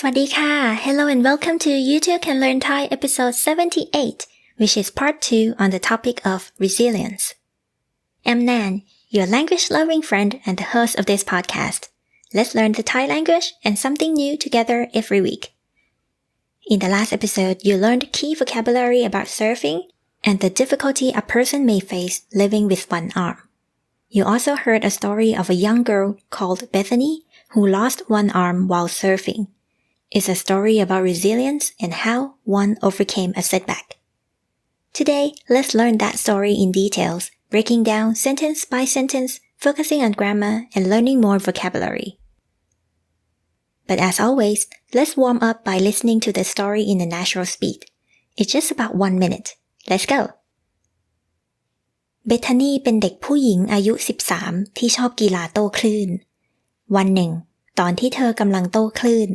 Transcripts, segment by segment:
Swadika. Hello and welcome to YouTube Can Learn Thai episode 78, which is part 2 on the topic of resilience. I'm Nan, your language loving friend and the host of this podcast. Let's learn the Thai language and something new together every week. In the last episode, you learned key vocabulary about surfing and the difficulty a person may face living with one arm. You also heard a story of a young girl called Bethany who lost one arm while surfing It's a story about resilience and how one overcame a setback. Today, let's learn that story in details, breaking down sentence by sentence, focusing on grammar and learning more vocabulary. But as always, let's warm up by listening to the story in a natural speed. It's just about one minute. Let's go. เบธานีเป็นเด็กผู้หญิงอายุ 13 ที่ชอบกีฬาโต้คลื่น วันหนึ่ง ตอนที่เธอกำลังโต้คลื่น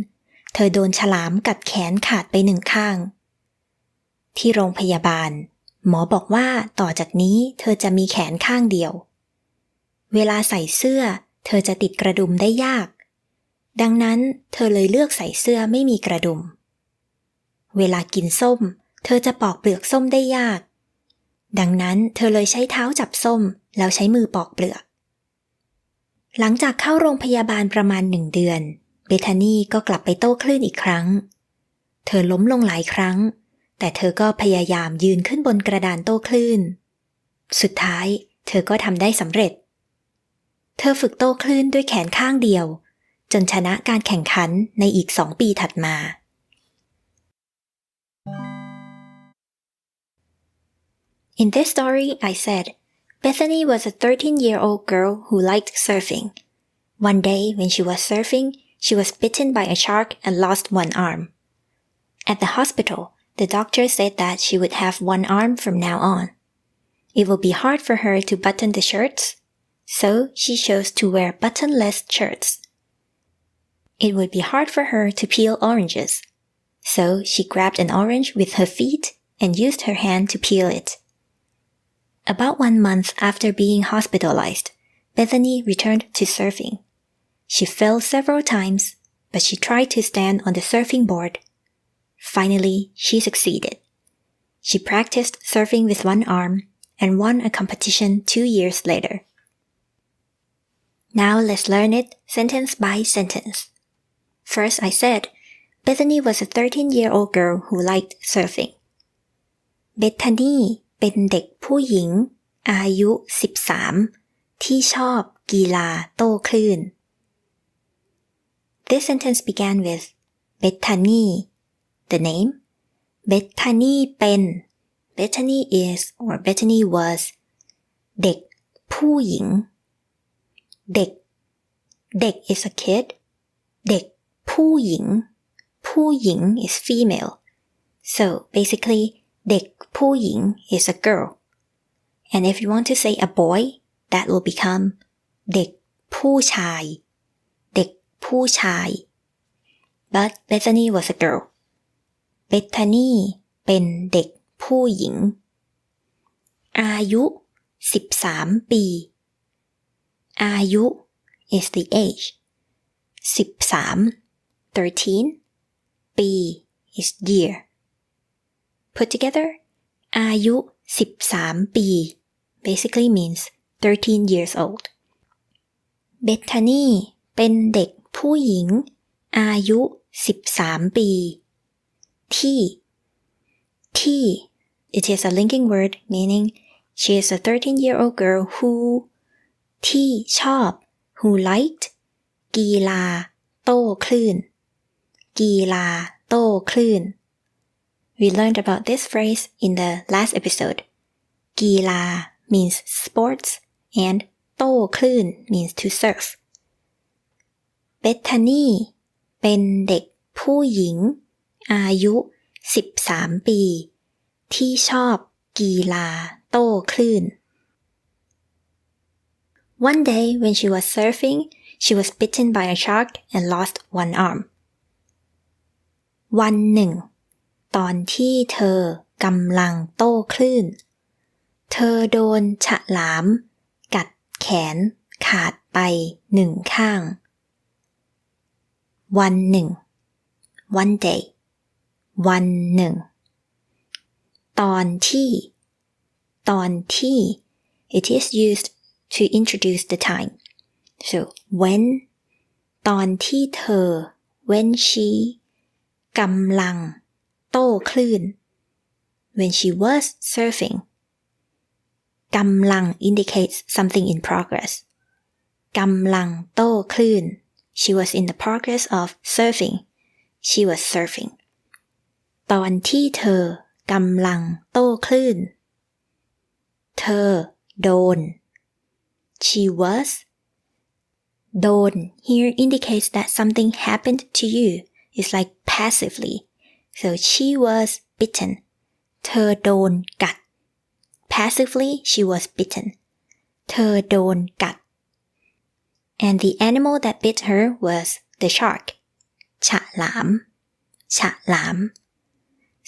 เธอโดนฉลามกัดแขนขาดไปหนึ่งข้าง ที่โรงพยาบาล หมอบอกว่าต่อจากนี้เธอจะมีแขนข้างเดียว เวลาใส่เสื้อ เธอจะติดกระดุมได้ยาก ดังนั้นเธอเลยเลือกใส่เสื้อไม่มีกระดุม เวลากินส้ม เธอจะปอกเปลือกส้มได้ยาก ดังนั้นเธอเลยใช้เท้าจับส้ม แล้วใช้มือปอกเปลือก หลังจากเข้าโรงพยาบาลประมาณหนึ่งเดือน เบธานีก็กลับไปโต้คลื่นอีกครั้ง เธอล้มลงหลายครั้ง แต่เธอก็พยายามยืนขึ้นบนกระดานโต้คลื่น สุดท้ายเธอก็ทำได้สำเร็จ เธอฝึกโต้คลื่นด้วยแขนข้างเดียว จนชนะการแข่งขันในอีกสองปีถัดมา In this story, I said, Bethany was a 13 year old girl who liked surfing. One day, when she was surfing, she was bitten by a shark and lost one arm. At the hospital, the doctor said that she would have one arm from now on. It would be hard for her to button the shirts, so she chose to wear buttonless shirts. It would be hard for her to peel oranges, so she grabbed an orange with her feet and used her hand to peel it. About one month after being hospitalized, Bethany returned to surfing. She fell several times, but she tried to stand on the surfing board. Finally, she succeeded. She practiced surfing with one arm and won a competition two years later. Now let's learn it sentence by sentence. First, I said, Bethany was a 13 year old girl who liked surfing. เบธานีเป็นเด็กผู้หญิง อายุ 13 ที่ชอบกีฬาโต้คลื่น This sentence began with Bethany, the name. Bethany เป็น Bethany is or Bethany was เด็กผู้หญิง เด็ก เด็ก is a kid. เด็กผู้หญิง ผู้หญิง is female. So basically, เด็กผู้หญิง is a girl. And if you want to say a boy, that will become เด็กผู้ชาย เด็ก ผู้ชาย But Bethany was a girl. เบธานีเป็นเด็กผู้หญิง อายุ 13 ปี อายุ is the age. 13 13. ปี is year. Put together, อายุ 13 ปี basically means 13 years old. เบธานีเป็นเด็ก ผู้หญิง อายุ 13 ปี ที่ ที่ It is a linking word meaning she is a 13 year old girl who ที่ชอบ who liked กีฬา โต้คลื่น กีฬา โต้คลื่น We learned about this phrase in the last episode. กีฬา means sports and โต้คลื่น means to surf. เบธานีเป็นเด็กผู้หญิง อายุ 13 ปี ที่ชอบกีฬาโต้คลื่น One day when she was surfing, she was bitten by a shark and lost one arm. วันหนึ่ง ตอนที่เธอกำลังโต้คลื่น เธอโดนฉลาม กัดแขนขาดไปหนึ่งข้าง วันหนึ่ง one day วันหนึ่ง ตอนที่ ตอนที่ it is used to introduce the time so when ตอนที่เธอ when she กำลัง โต้คลื่น when she was surfing กำลัง indicates something in progress กำลังโต้คลื่น she was in the progress of surfing she was surfing ตอนที่เธอกำลังโต้คลื่น เธอ โดน she was โดน here indicates that something happened to you it's like passively so she was bitten เธอโดนกัด passively she was bitten เธอโดนกัด and the animal that bit her was the shark ฉลาม ฉลาม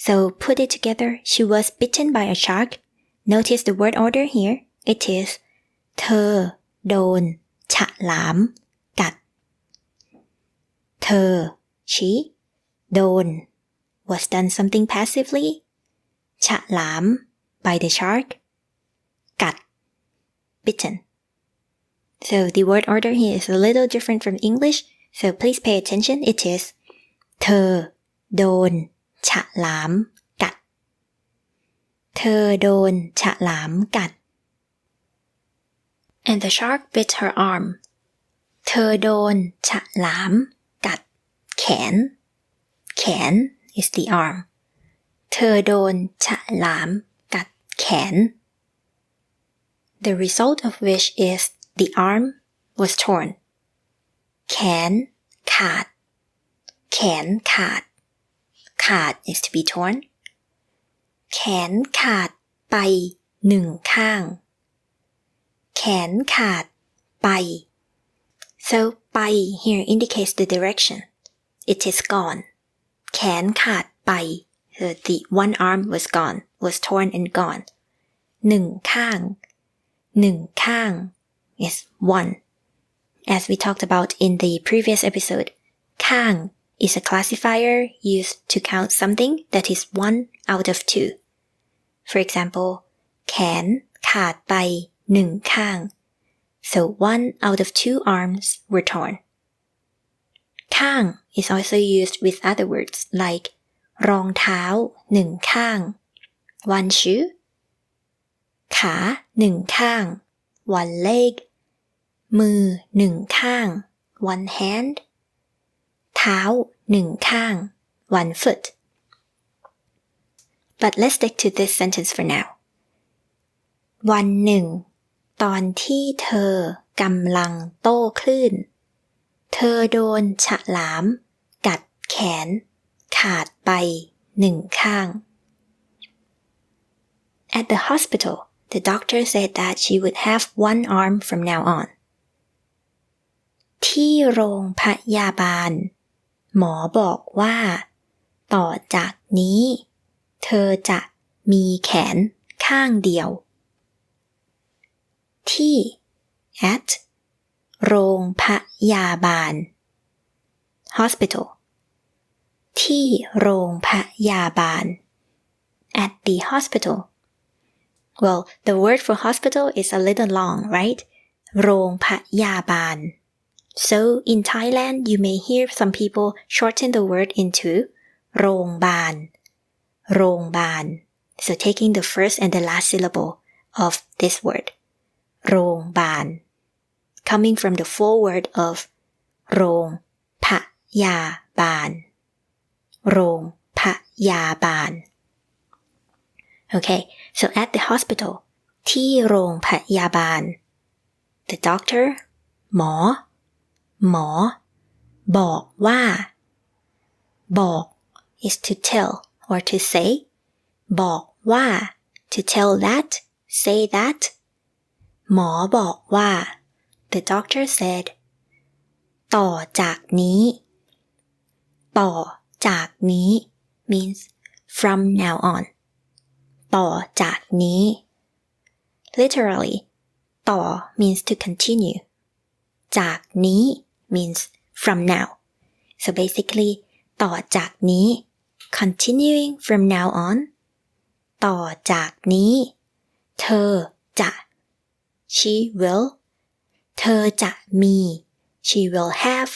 so put it together she was bitten by a shark notice the word order here it is เธอ โดน ฉลาม กัด เธอ she โดน was done something passively ฉลาม by the shark กัด bitten so the word order here is a little different from English so please pay attention it is เธอ โดน ฉลาม กัด เธอโดน ฉลาม กัด and the shark bit her arm เธอโดน ฉลาม กัด แขน แขน is the arm เธอโดน ฉลาม กัด แขน the result of which is the arm was torn แขน ขาด แขน ขาด ขาด is to be torn แขนขาด ไป หนึ่งข้าง แขนขาด ไป so ไป here indicates the direction it is gone แขนขาด ไป so the one arm was gone was torn and gone หนึ่งข้าง หนึ่งข้าง is one as we talked about in the previous episode ข้าง is a classifier used to count something that is one out of two. For example, แขน ขาดไป หนึ่งข้าง so one out of two arms were torn. ข้าง is also used with other words like รองเท้า หนึ่งข้าง one shoe ขา หนึ่งข้าง one leg มือหนึ่งข้าง one hand เท้าหนึ่งข้าง one foot but let's stick to this sentence for now วันหนึ่ง ตอนที่เธอกำลังโต้คลื่น เธอโดนฉลาม กัดแขน ขาดไปหนึ่งข้าง At the hospital the doctor said that she would have one arm from now on ที่โรงพยาบาล หมอบอกว่า ต่อจากนี้ เธอจะมีแขนข้างเดียว ที่ at โรงพยาบาล hospital ที่โรงพยาบาล at the hospital well the word for hospital is a little long right โรงพยาบาล so in Thailand you may hear some people shorten the word into โรงบาล โรงบาล so taking the first and the last syllable of this word โรงบาล coming from the full word of โรงพยาบาล โรงพยาบาล Okay, so at the hospital ที่โรงพยาบาล the doctor หมอ หมอ บอกว่า บอก is to tell or to say บอกว่า to tell that say that หมอบอกว่า the doctor said ต่อจากนี้ ต่อจากนี้ means from now on ต่อจากนี้ literally ต่อ means to continue จากนี้ means from now so basically ต่อจากนี้ continuing from now on ต่อจากนี้ เธอจะ she will เธอจะมี she will have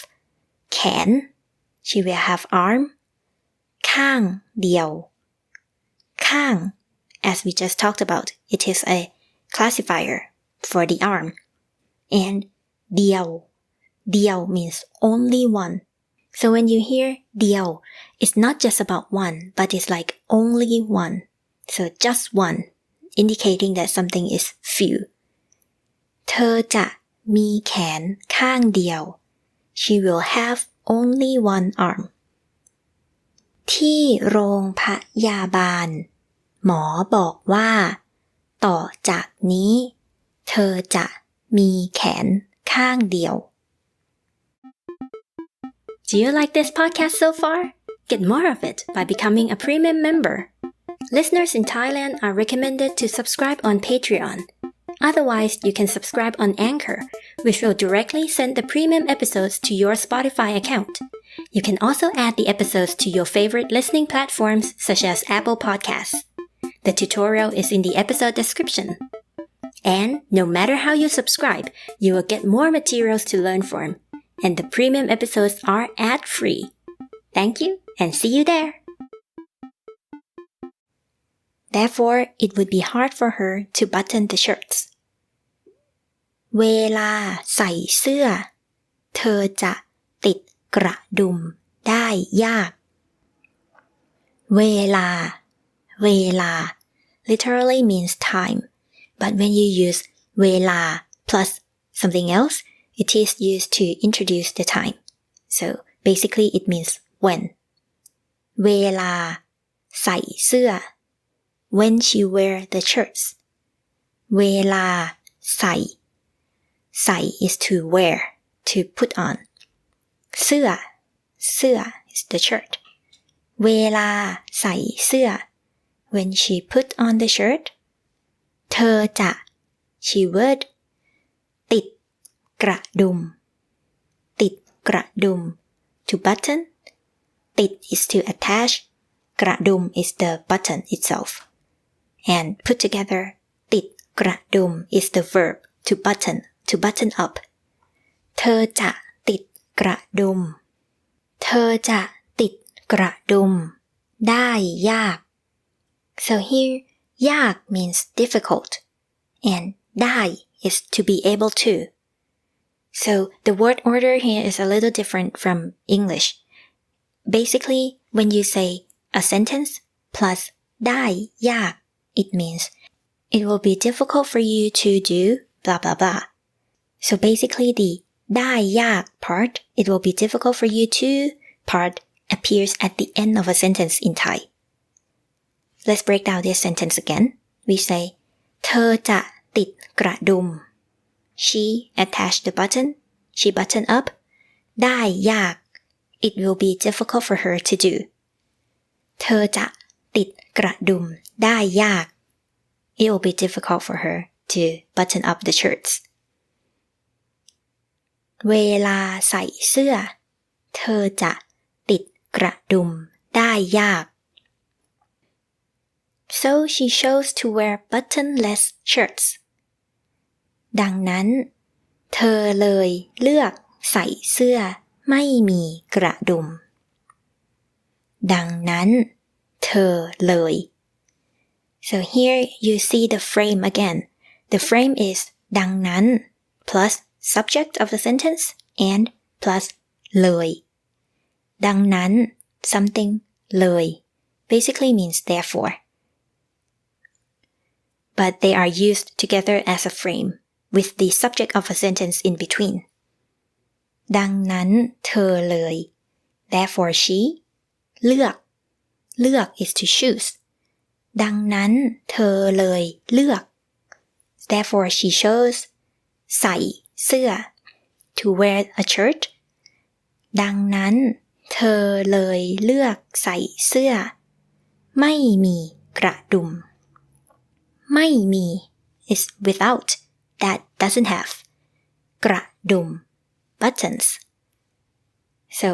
แขน she will have arm ข้างเดียว ข้าง as we just talked about it is a classifier for the arm and เดียว เดียว means only one so when you hear เดียว it's not just about one but it's like only one so just one indicating that something is few เธอจะมีแขนข้างเดียว she will have only one arm ที่โรงพยาบาล หมอบอกว่า ต่อจากนี้ เธอจะมีแขนข้างเดียว do you like this podcast so far? Get more of it by becoming a premium member. Listeners in Thailand are recommended to subscribe on Patreon. Otherwise, you can subscribe on Anchor, which will directly send the premium episodes to your Spotify account. You can also add the episodes to your favorite listening platforms such as Apple Podcasts. The tutorial is in the episode description. And no matter how you subscribe, you will get more materials to learn from And the premium episodes are ad free. Thank you and see you there. Therefore, it would be hard for her to button the shirts. เวลาใส่เสื้อ เธอจะติดกระดุมได้ยาก เวลา เวลา literally means time but when you use เวลา plus something else it is used to introduce the time so basically it means when เวลา ใส่เสื้อ when she wear the shirts เวลา ใส่ ใส่ is to wear to put on เสื้อ เสื้อ is the shirt เวลา ใส่เสื้อ when she put on the shirt เธอจะ she would ติด กระดุม ติด กระดุม to button ติด is to attach กระดุม is the button itself and put together ติด กระดุม is the verb to button to button up เธอจะติด กระดุม เธอจะติด กระดุม ได้ยาก so here ยาก means difficult and ได้ is to be able to so the word order here is a little different from English basically when you say a sentence plus ได้ยาก it means it will be difficult for you to do blah blah blah so basically the ได้ยาก part it will be difficult for you to part appears at the end of a sentence in Thai let's break down this sentence again we say เธอจะติดกระดุม she attached the button she button up ได้ยาก it will be difficult for her to do เธอจะติดกระดุม ได้ยาก it will be difficult for her to button up the shirts เวลาใส่เสื้อ เธอจะติดกระดุม ได้ยาก so she chose to wear buttonless shirts ดังนั้น เธอเลยเลือกใส่เสื้อไม่มีกระดุม ดังนั้น เธอเลย so here you see the frame again the frame is ดังนั้น plus subject of the sentence and plus เลย ดังนั้น something เลย basically means therefore but they are used together as a frame with the subject of a sentence in between ดังนั้น เธอเลย therefore she เลือก เลือก is to choose ดังนั้น เธอเลย เลือก therefore she chose ใส่เสื้อ to wear a shirt ดังนั้น เธอเลยเลือกใส่เสื้อ ไม่มีกระดุม ไม่มี is without that doesn't have กระดุม buttons so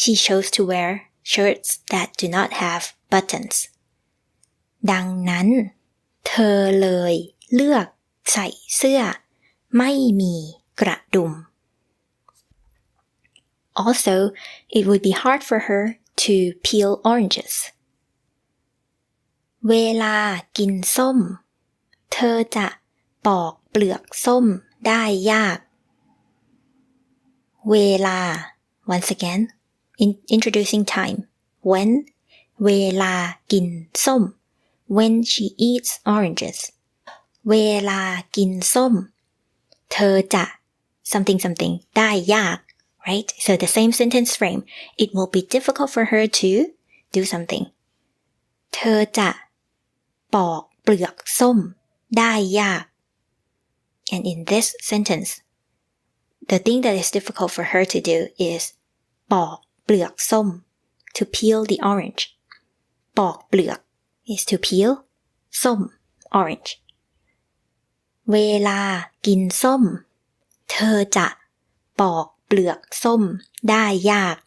she chose to wear shirts that do not have buttons ดังนั้น เธอเลยเลือกใส่เสื้อ ไม่มีกระดุม Also, it would be hard for her to peel oranges. เวลากินส้ม เธอจะปอก เปลือกส้มได้ยาก เวลา once again in introducing time when เวลากินส้ม when she eats oranges เวลากินส้ม เธอจะ something something ได้ยาก right so the same sentence frame it will be difficult for her to do something เธอจะ ปอกเปลือกส้ม ได้ยาก and in this sentence the thing that is difficult for her to do is ปอกเปลือกส้ม to peel the orange ปอกเปลือก is to peel ส้ม orange เวลากินส้ม เธอจะปอกเปลือกส้มได้ยาก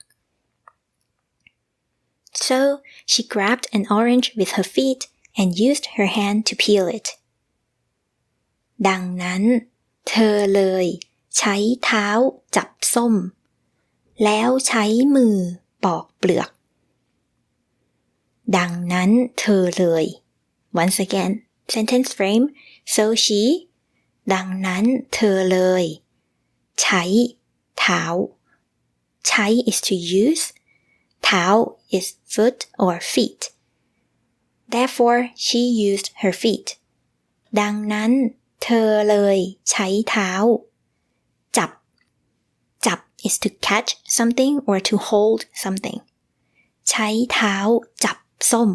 so she grabbed an orange with her feet and used her hand to peel it ดังนั้น เธอเลย ใช้เท้าจับส้ม แล้วใช้มือปอกเปลือก ดังนั้นเธอเลย once again sentence frame so she ดังนั้นเธอเลย ใช้ เท้า ใช้ is to use เท้า is foot or feet therefore she used her feet ดังนั้น เธอเลย ใช้เท้า จับ จับ is to catch something or to hold something ใช้เท้าจับส้ม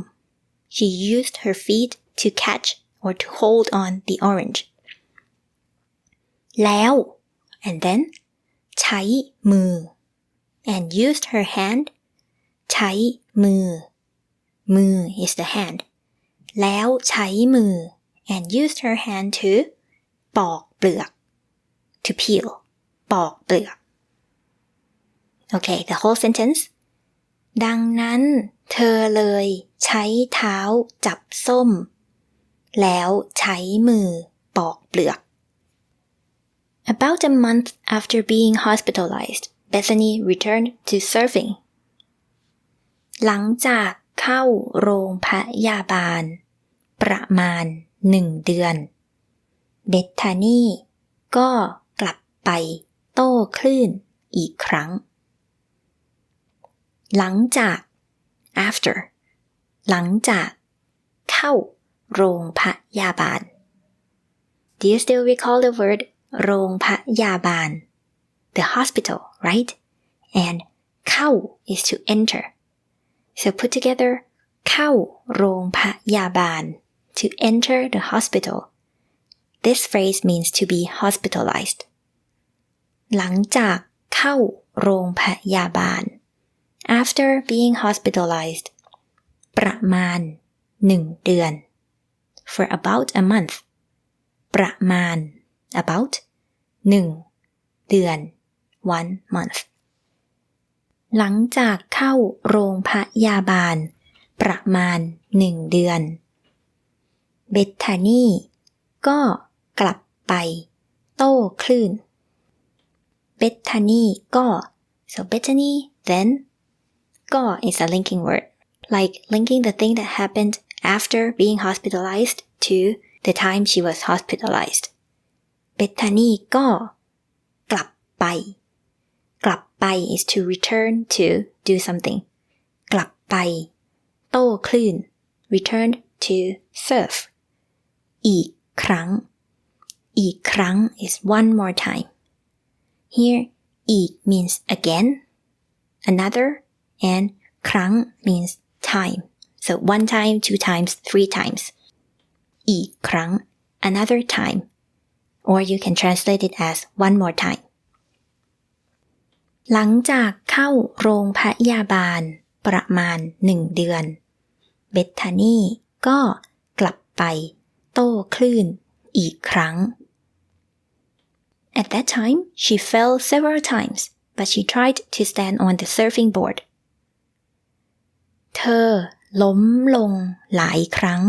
she used her feet to catch or to hold on the orange แล้ว and then ใช้มือ and used her hand ใช้มือ มือ is the hand แล้วใช้มือ and used her hand to ปอกเปลือก to peel ปอกเปลือก okay the whole sentence ดังนั้นเธอเลยใช้เท้าจับส้ม แล้วใช้มือปอกเปลือก About a month after being hospitalized, Bethany returned to surfing. หลังจากเข้าโรงพยาบาล ประมาณหนึ่งเดือน เบธธานีก็กลับไปโต้คลื่นอีกครั้ง หลังจาก after หลังจากเข้าโรงพยาบาล Do you still recall the word โรงพยาบาล the hospital right and เข้า is to enter so put together เข้าโรงพยาบาล to enter the hospital this phrase means to be hospitalized หลังจากเข้าโรงพยาบาล after being hospitalized ประมาณหนึ่งเดือน for about a month ประมาณ about หนึ่งเดือน one month หลังจากเข้าโรงพยาบาล ประมาณหนึ่งเดือน เบธธานีก็ กลับไป โต้คลื่น เบธธานีก็ so Bethany then ก็ is a linking word like linking the thing that happened after being hospitalized to the time she was hospitalized เบธานีก็ กลับไป กลับไป is to return to do something กลับไป โต้คลื่น return to surf อีกครั้ง อีกครั้ง is one more time here อีก means again another and ครั้ง means time so one time two times three times อีกครั้ง another time or you can translate it as one more time หลังจากเข้าโรงพยาบาลประมาณหนึ่งเดือน เบธานีก็กลับไปโต้คลื่นอีกครั้ง At that time she fell several times but she tried to stand on the surfing board เธอล้มลงหลายครั้ง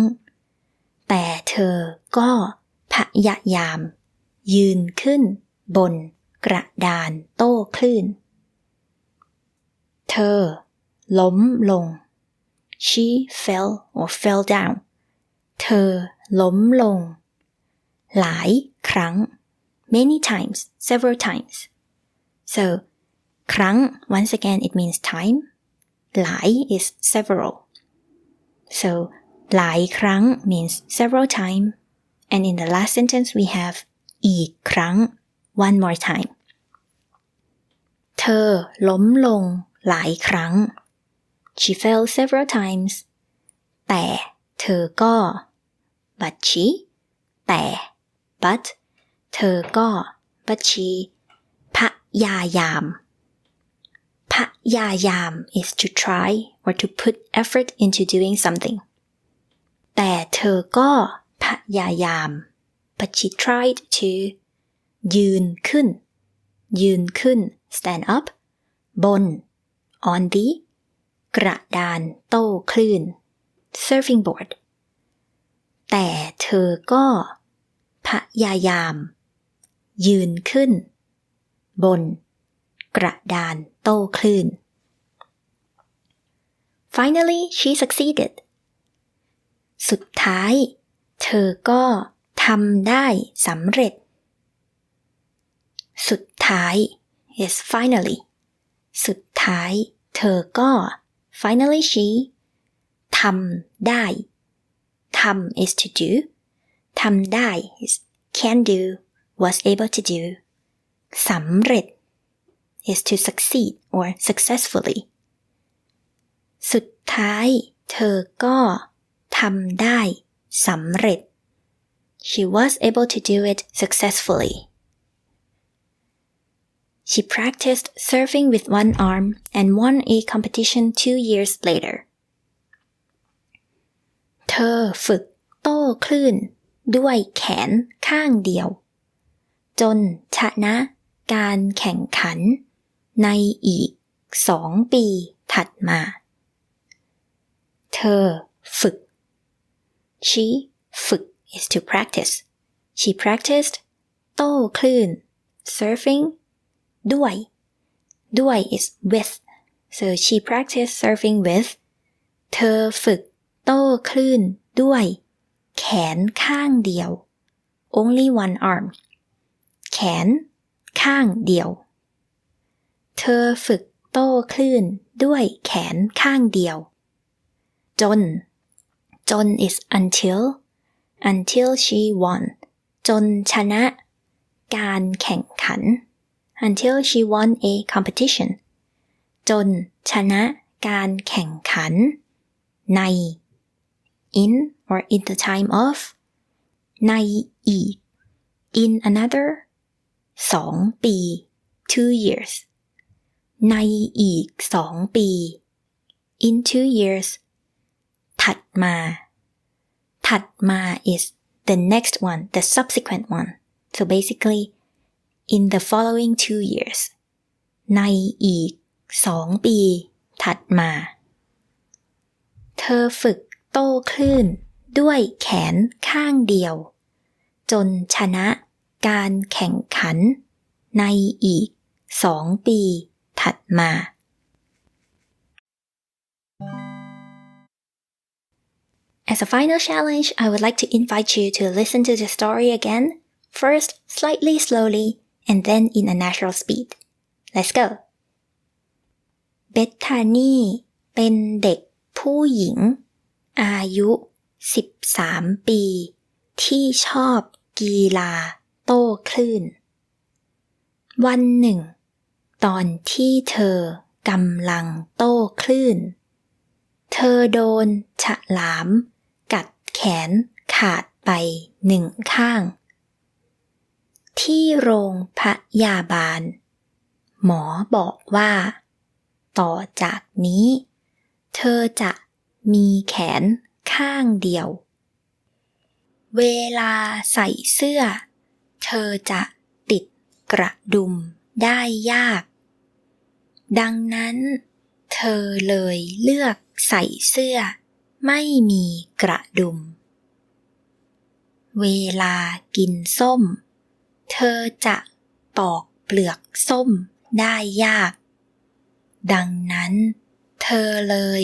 แต่เธอก็พยายาม ยืนขึ้นบนกระดานโต้คลื่น เธอล้มลง she fell or fell down เธอล้มลง หลายครั้ง many times several times so ครั้ง once again it means time หลาย is several so หลายครั้ง means several time and in the last sentence we have อีกครั้ง one more time เธอล้มลงหลายครั้ง she fell several times แต่เธอก็ but she แต่ but เธอก็ but she พยายามพยายาม is to try or to put effort into doing something แต่เธอก็พยายาม but she tried to ยืนขึ้น ยืนขึ้น stand up บน on the กระดานโต้คลื่น surfing board แต่เธอก็พยายาม ยืนขึ้น บน กระดานโต้คลื่น Finally she succeeded สุดท้าย เธอก็ทำได้สำเร็จ สุดท้าย is finally สุดท้าย เธอก็ finally she ทำได้ทำ is to do ทำได้ is can do was able to do สำเร็จ is to succeed or successfully สุดท้าย เธอก็ทำได้สำเร็จ she was able to do it successfully She practiced surfing with one arm and won a competition two years later. เธอฝึกโต้คลื่นด้วยแขนข้างเดียว จนชนะการแข่งขันในอีกสองปีถัดมา เธอฝึก she ฝึก is to practice she practiced โต้คลื่น surfing ด้วย ด้วย is with so she practiced surfing with เธอฝึกโต้คลื่นด้วย แขนข้างเดียว only one arm แขน ข้างเดียว เธอฝึกโต้คลื่นด้วยแขนข้างเดียว จน จน is until until she won จนชนะ การแข่งขัน until she won a competition จนชนะการแข่งขัน ใน in or in the time of ในอีก in another สองปี two years ในอีกสองปี in two years ถัดมา ถัดมา is the next one the subsequent one so basically in the following two years ในอีกสองปี ถัดมา เธอฝึกโต้คลื่นด้วยแขนข้างเดียว จนชนะ การแข่งขันในอีกสองปีถัดมา As a final challenge, I would like to invite you to listen to the story again, first slightly slowly and then in a natural speed. Let's go. เบธานีเป็นเด็กผู้หญิง อายุ 13 ปี ที่ชอบกีฬา โต้คลื่น วันหนึ่ง ตอนที่เธอกำลังโต้คลื่น เธอโดนฉลาม กัดแขนขาดไปหนึ่งข้าง ที่โรงพยาบาล หมอบอกว่า ต่อจากนี้ เธอจะมีแขนข้างเดียว เวลาใส่เสื้อ เธอจะติดกระดุมได้ยาก ดังนั้น เธอเลยเลือกใส่เสื้อ ไม่มีกระดุม เวลากินส้ม เธอจะปอกเปลือกส้มได้ยาก ดังนั้น เธอเลย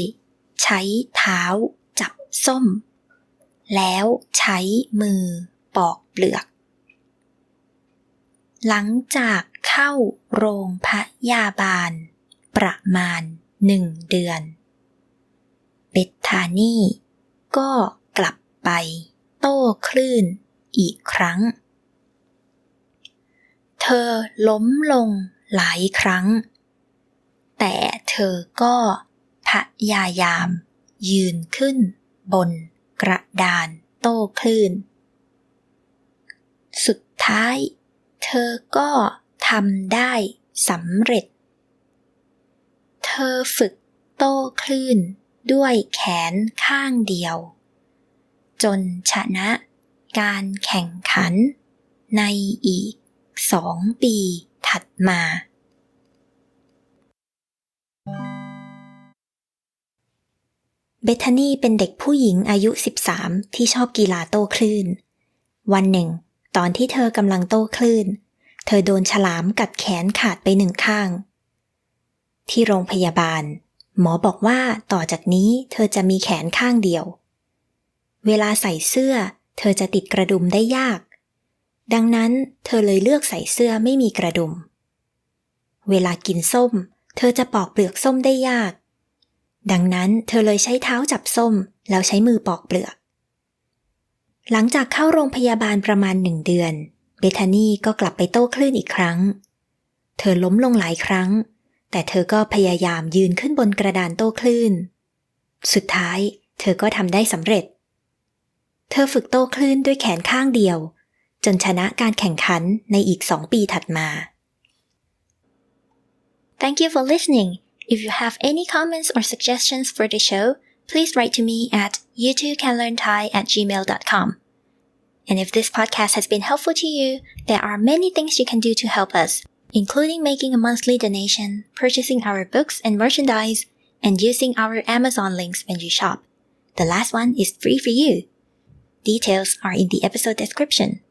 ใช้เท้าจับส้ม แล้วใช้มือปอกเปลือก หลังจากเข้าโรงพยาบาล ประมาณหนึ่งเดือน เบธธานี่ก็กลับไปโต้คลื่นอีกครั้ง เธอล้มลงหลายครั้ง แต่เธอก็พยายามยืนขึ้นบนกระดานโต้คลื่น สุดท้าย เธอก็ทำได้สำเร็จ เธอฝึกโต้คลื่นด้วยแขนข้างเดียว จนชนะการแข่งขันในอีกสองปีถัดมา เบธานีเป็นเด็กผู้หญิงอายุ 13 ที่ชอบกีฬาโต้คลื่น วันหนึ่ง ตอนที่เธอกำลังโต้คลื่น เธอโดนฉลามกัดแขนขาดไปหนึ่งข้าง ที่โรงพยาบาล หมอบอกว่าต่อจากนี้เธอจะมีแขนข้างเดียว เวลาใส่เสื้อ เธอจะติดกระดุมได้ยาก ดังนั้นเธอเลยเลือกใส่เสื้อไม่มีกระดุม เวลากินส้ม เธอจะปอกเปลือกส้มได้ยาก ดังนั้นเธอเลยใช้เท้าจับส้มแล้วใช้มือปอกเปลือก หลังจากเข้าโรงพยาบาลประมาณหนึ่งเดือน เบธานีก็กลับไปโต้คลื่นอีกครั้ง เธอล้มลงหลายครั้ง แต่เธอก็พยายามยืนขึ้นบนกระดานโต้คลื่น สุดท้าย เธอก็ทำได้สำเร็จ เธอฝึกโต้คลื่นด้วยแขนข้างเดียว จนชนะการแข่งขันในอีกสองปีถัดมา Thank you for listening. If you have any comments or suggestions for the show, please write to me at youtoocanlearnthai at gmail.com. And if this podcast has been helpful to you, there are many things you can do to help us, including making a monthly donation, purchasing our books and merchandise, and using our Amazon links when you shop. The last one is free for you. Details are in the episode description.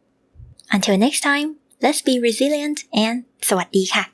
Until next time, let's be resilient and สวัสดีค่ะ